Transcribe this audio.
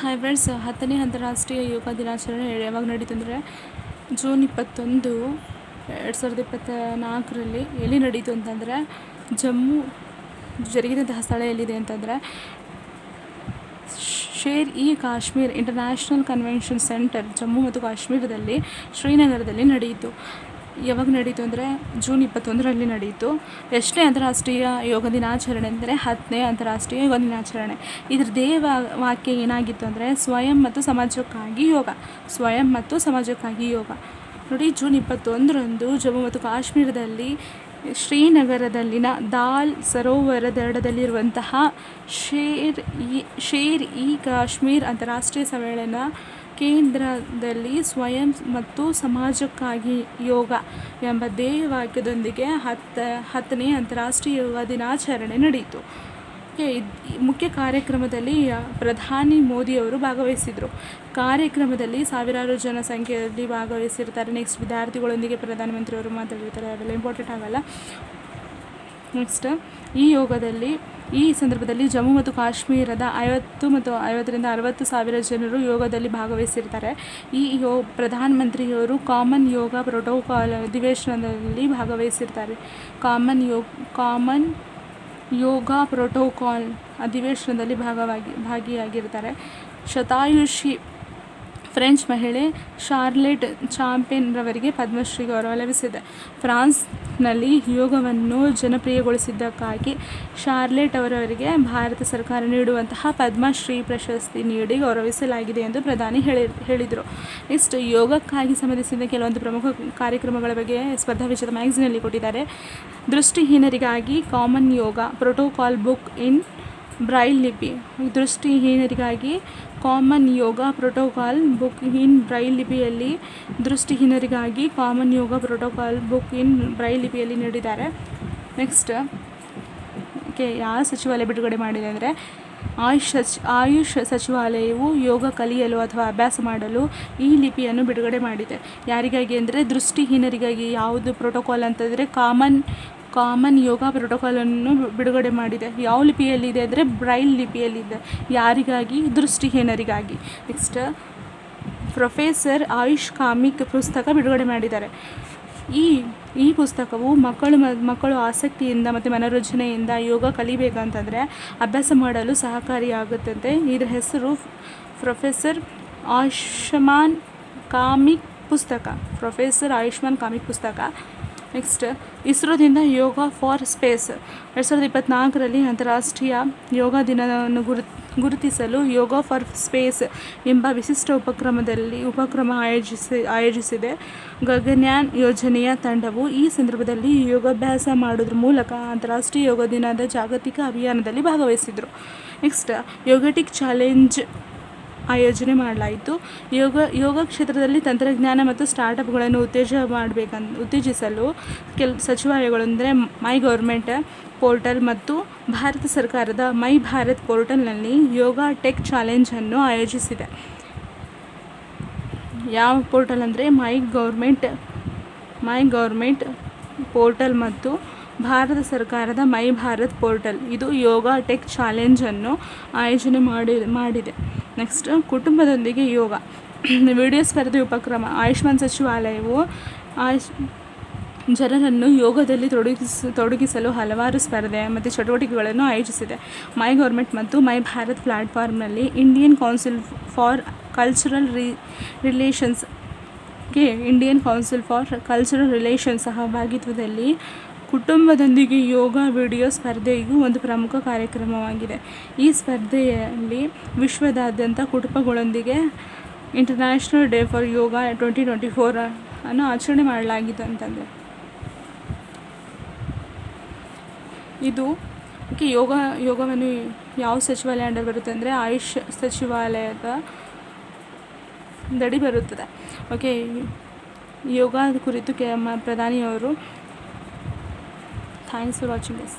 Hi friends ಹತ್ತನೇ ಅಂತಾರಾಷ್ಟ್ರೀಯ ಯೋಗ ದಿನಾಚರಣೆ ಯಾವಾಗ ನಡೀತು ಅಂದರೆ ಜೂನ್ ಇಪ್ಪತ್ತೊಂದು, ಎರಡು ಸಾವಿರದ ಇಪ್ಪತ್ತ ನಾಲ್ಕರಲ್ಲಿ ಎಲ್ಲಿ ನಡೀತು ಅಂತಂದರೆ ಜಮ್ಮು ಜರುಗಿದಂತಹ ಸ್ಥಳ ಎಲ್ಲಿದೆ ಅಂತಂದರೆ Sher e Kashmir international convention centre Jammu ಮತ್ತು ಕಾಶ್ಮೀರದಲ್ಲಿ ಶ್ರೀನಗರದಲ್ಲಿ ನಡೆಯಿತು. ಯಾವಾಗ ನಡೀತು ಅಂದರೆ ಜೂನ್ ಇಪ್ಪತ್ತೊಂದರಲ್ಲಿ ನಡೆಯಿತು ಎಷ್ಟನೇ ಅಂತಾರಾಷ್ಟ್ರೀಯ ಯೋಗ ದಿನಾಚರಣೆ ಅಂದರೆ ಹತ್ತನೇ ಅಂತಾರಾಷ್ಟ್ರೀಯ ಯೋಗ ದಿನಾಚರಣೆ. ಇದ್ರ ದೇವ ವಾಕ್ಯ ಏನಾಗಿತ್ತು ಅಂದರೆ ಸ್ವಯಂ ಮತ್ತು ಸಮಾಜಕ್ಕಾಗಿ ಯೋಗ, ಸ್ವಯಂ ಮತ್ತು ಸಮಾಜಕ್ಕಾಗಿ ಯೋಗ. ನೋಡಿ ಜೂನ್ ಇಪ್ಪತ್ತೊಂದರಂದು ಜಮ್ಮು ಮತ್ತು ಕಾಶ್ಮೀರದಲ್ಲಿ ಶ್ರೀನಗರದಲ್ಲಿನ ದಾಲ್ ಸರೋವರ ದಡದಲ್ಲಿರುವಂತಹ ಶೇರ್ ಇ ಶೇರ್ ಇ ಕಾಶ್ಮೀರ್ ಅಂತಾರಾಷ್ಟ್ರೀಯ ಸಮ್ಮೇಳನ ಕೇಂದ್ರದಲ್ಲಿ ಸ್ವಯಂ ಮತ್ತು ಸಮಾಜಕ್ಕಾಗಿ ಯೋಗ ಎಂಬ ಧ್ಯೇಯವಾಕ್ಯದೊಂದಿಗೆ ಹತ್ತ, ಹತ್ತನೇ ಅಂತಾರಾಷ್ಟ್ರೀಯ ಯೋಗ ದಿನಾಚರಣೆ ನಡೆಯಿತು. ಮುಖ್ಯ ಕಾರ್ಯಕ್ರಮದಲ್ಲಿ ಪ್ರಧಾನಿ ಮೋದಿಯವರು ಭಾಗವಹಿಸಿದರು. ಕಾರ್ಯಕ್ರಮದಲ್ಲಿ ಸಾವಿರಾರು ಜನ ಸಂಖ್ಯೆಯಲ್ಲಿ ಭಾಗವಹಿಸಿರ್ತಾರೆ. ನೆಕ್ಸ್ಟ್ ವಿದ್ಯಾರ್ಥಿಗಳೊಂದಿಗೆ ಪ್ರಧಾನಮಂತ್ರಿಯವರು ಮಾತಾಡಿರ್ತಾರೆ. ಅವೆಲ್ಲ ಇಂಪಾರ್ಟೆಂಟ್ ಆಗಲ್ಲ. ನೆಕ್ಸ್ಟ್ ಈ ಯೋಗದಲ್ಲಿ, ಈ ಸಂದರ್ಭದಲ್ಲಿ ಜಮ್ಮು ಮತ್ತು ಕಾಶ್ಮೀರದ ಐವತ್ತು ಮತ್ತು ಐವತ್ತರಿಂದ ಅರವತ್ತು ಸಾವಿರ ಜನರು ಯೋಗದಲ್ಲಿ ಭಾಗವಹಿಸಿರ್ತಾರೆ. ಈ ಯೋ, ಪ್ರಧಾನಮಂತ್ರಿಯವರು ಕಾಮನ್ ಯೋಗ ಪ್ರೋಟೋಕಾಲ್ ಅಧಿವೇಶನದಲ್ಲಿ ಭಾಗವಹಿಸಿರ್ತಾರೆ. Common yoga common yoga protocol ಅಧಿವೇಶನದಲ್ಲಿ ಭಾಗವಾಗಿ, ಭಾಗಿಯಾಗಿರ್ತಾರೆ. ಶತಾಯುಷಿ ಫ್ರೆಂಚ್ ಮಹಿಳೆ ಶಾರ್ಲೆಟ್ ಚಾಂಪಿಯನ್ರವರಿಗೆ ಪದ್ಮಶ್ರೀ ಗೌರವ ಲಭಿಸಿದೆ ಫ್ರಾನ್ಸ್ನಲ್ಲಿ ಯೋಗವನ್ನು ಜನಪ್ರಿಯಗೊಳಿಸಿದ್ದಕ್ಕಾಗಿ ಶಾರ್ಲೆಟ್ ಅವರವರಿಗೆ ಭಾರತ ಸರ್ಕಾರ ನೀಡುವಂತಹ ಪದ್ಮಶ್ರೀ ಪ್ರಶಸ್ತಿ ನೀಡಿ ಗೌರವಿಸಲಾಗಿದೆ ಎಂದು ಪ್ರಧಾನಿ ಹೇಳಿ, ಹೇಳಿದರು. ನೆಕ್ಸ್ಟ್, ಯೋಗಕ್ಕಾಗಿ ಸಂಬಂಧಿಸಿದ ಕೆಲವೊಂದು ಪ್ರಮುಖ ಕಾರ್ಯಕ್ರಮಗಳ ಬಗ್ಗೆ ಸ್ಪರ್ಧಾ ವಿಜೇತ ಮ್ಯಾಗಝಿನಲ್ಲಿ ಕೊಟ್ಟಿದ್ದಾರೆ. ದೃಷ್ಟಿಹೀನರಿಗಾಗಿ common yoga protocol book in Braille ಲಿಪಿ. ದೃಷ್ಟಿಹೀನರಿಗಾಗಿ common yoga protocol book in Braille ಲಿಪಿಯಲ್ಲಿ ದೃಷ್ಟಿಹೀನರಿಗಾಗಿ common yoga protocol book in Braille ಲಿಪಿಯಲ್ಲಿ ನೀಡಿದ್ದಾರೆ. ನೆಕ್ಸ್ಟ್ ಓಕೆ ಯಾವ ಸಚಿವಾಲಯ ಬಿಡುಗಡೆ ಮಾಡಿದೆ ಅಂದರೆ, ಆಯುಷ್ ಸಚ್, ಆಯುಷ್ ಸಚಿವಾಲಯವು ಯೋಗ ಕಲಿಯಲು ಅಥವಾ ಅಭ್ಯಾಸ ಮಾಡಲು ಈ ಲಿಪಿಯನ್ನು ಬಿಡುಗಡೆ ಮಾಡಿದೆ. ಯಾರಿಗಾಗಿ ಅಂದರೆ, ದೃಷ್ಟಿಹೀನರಿಗಾಗಿ ಯಾವುದು ಪ್ರೋಟೋಕಾಲ್ ಅಂತಂದರೆ, ಕಾಮನ್ ಕಾಮನ್ ಯೋಗ ಪ್ರೋಟೋಕಾಲನ್ನು ಬಿಡುಗಡೆ ಮಾಡಿದೆ. ಯಾವ ಲಿಪಿಯಲ್ಲಿದೆ ಅಂದರೆ ಬ್ರೈಲ್ ಲಿಪಿಯಲ್ಲಿದೆ. ಯಾರಿಗಾಗಿ? ದೃಷ್ಟಿಹೀನರಿಗಾಗಿ. ನೆಕ್ಸ್ಟ್ ಪ್ರೊಫೆಸರ್ ಆಯುಷ್ ಕಾಮಿಕ್ ಪುಸ್ತಕ ಬಿಡುಗಡೆ ಮಾಡಿದ್ದಾರೆ. ಈ ಈ ಪುಸ್ತಕವು ಮಕ್ಕಳು ಮಕ್ಕಳು ಆಸಕ್ತಿಯಿಂದ ಮತ್ತು ಮನೋರಂಜನೆಯಿಂದ ಯೋಗ ಕಲಿಬೇಕಂತಂದರೆ ಅಭ್ಯಾಸ ಮಾಡಲು ಸಹಕಾರಿಯಾಗುತ್ತದೆ ಇದರ ಹೆಸರು ಪ್ರೊಫೆಸರ್ ಆಯುಷ್ಮಾನ್ ಕಾಮಿಕ್ ಪುಸ್ತಕ. ಪ್ರೊಫೆಸರ್ ಆಯುಷ್ಮಾನ್ ಕಾಮಿಕ್ ಪುಸ್ತಕ. ನೆಕ್ಸ್ಟ್ ಇಸ್ರೋದಿಂದ ಯೋಗ ಫಾರ್ ಸ್ಪೇಸ್ ಎರಡು ಸಾವಿರದ ಇಪ್ಪತ್ತ್ನಾಲ್ಕರಲ್ಲಿ ಅಂತಾರಾಷ್ಟ್ರೀಯ ಯೋಗ ದಿನವನ್ನು ಗುರು, ಗುರುತಿಸಲು ಯೋಗ ಫಾರ್ ಸ್ಪೇಸ್ ಎಂಬ ವಿಶಿಷ್ಟ ಉಪಕ್ರಮದಲ್ಲಿ, ಉಪಕ್ರಮ ಆಯೋಜಿಸಿ, ಆಯೋಜಿಸಿದೆ. ಗಗನ್ಯಾನ್ ಯೋಜನೆಯ ತಂಡವು ಈ ಸಂದರ್ಭದಲ್ಲಿ ಯೋಗಾಭ್ಯಾಸ ಮಾಡೋದ್ರ ಮೂಲಕ ಅಂತಾರಾಷ್ಟ್ರೀಯ ಯೋಗ ದಿನದ ಜಾಗತಿಕ ಅಭಿಯಾನದಲ್ಲಿ ಭಾಗವಹಿಸಿದರು. ನೆಕ್ಸ್ಟ್ ಯೋಗಟಿಕ್ ಚಾಲೆಂಜ್ ಆಯೋಜನೆ ಮಾಡಲಾಯಿತು. ಯೋಗ ಯೋಗ ಕ್ಷೇತ್ರದಲ್ಲಿ ತಂತ್ರಜ್ಞಾನ ಮತ್ತು ಸ್ಟಾರ್ಟಪ್ಗಳನ್ನು ಉತ್ತೇಜ ಮಾಡಬೇಕಂತ ಉತ್ತೇಜಿಸಲು ಕೆಲ, ಸಚಿವಾಲಯಗಳು ಅಂದರೆ ಮೈ ಗೌರ್ಮೆಂಟ್ ಪೋರ್ಟಲ್ ಮತ್ತು ಭಾರತ ಸರ್ಕಾರದ ಮೈ ಭಾರತ್ ಪೋರ್ಟಲ್ನಲ್ಲಿ ಯೋಗ ಟೆಕ್ ಚಾಲೆಂಜನ್ನು ಆಯೋಜಿಸಿದೆ. ಯಾವ ಪೋರ್ಟಲ್ ಅಂದರೆ my government my government portal ಮತ್ತು ಭಾರತ ಸರ್ಕಾರದ ಮೈ ಭಾರತ್ ಪೋರ್ಟಲ್. ಇದು ಯೋಗ ಟೆಕ್ ಚಾಲೆಂಜನ್ನು ಆಯೋಜನೆ ಮಾಡಿ, ಮಾಡಿದೆ. ನೆಕ್ಸ್ಟ್, ಕುಟುಂಬದೊಂದಿಗೆ ಯೋಗ. ವಿಡಿಯೋ ಸ್ಪರ್ಧೆ ಉಪಕ್ರಮ. ಆಯುಷ್ಮಾನ್ ಸಚಿವಾಲಯವು ಆಯುಷ್ ಜನರನ್ನು ಯೋಗದಲ್ಲಿ ತೊಡಗಿಸ, ತೊಡಗಿಸಲು ಹಲವಾರು ಸ್ಪರ್ಧೆ ಮತ್ತು ಚಟುವಟಿಕೆಗಳನ್ನು ಆಯೋಜಿಸಿದೆ. ಮೈ ಗೌರ್ಮೆಂಟ್ ಮತ್ತು my Bharat ಪ್ಲ್ಯಾಟ್ಫಾರ್ಮ್ನಲ್ಲಿ Indian council for cultural re ರಿಲೇಷನ್ಸ್ಗೆ Indian council for cultural relations ಸಹಭಾಗಿತ್ವದಲ್ಲಿ ಕುಟುಂಬದೊಂದಿಗೆ ಯೋಗ, ವಿಡಿಯೋ ಸ್ಪರ್ಧೆಯು ಒಂದು ಪ್ರಮುಖ ಕಾರ್ಯಕ್ರಮವಾಗಿದೆ. ಈ ಸ್ಪರ್ಧೆಯಲ್ಲಿ ವಿಶ್ವದಾದ್ಯಂತ ಕುಟುಂಬಗಳೊಂದಿಗೆ international day for yoga twenty twenty four ಅನ್ನು ಆಚರಣೆ ಮಾಡಲಾಗಿದೆ ಅಂತಂದರೆ. ಇದು ಯೋಗ, ಯೋಗವನ್ನು ಯಾವ ಸಚಿವಾಲಯ ಅಂಡರ್ ಬರುತ್ತೆ ಅಂದರೆ ಆಯುಷ್ ಸಚಿವಾಲಯದ ದಡಿ ಬರುತ್ತದೆ. ಓಕೆ ಯೋಗ ಕುರಿತು ಕೆ ಪ್ರಧಾನಿಯವರು థ్యాంక్స్ ఫర్ వాచింగ్ దిస్.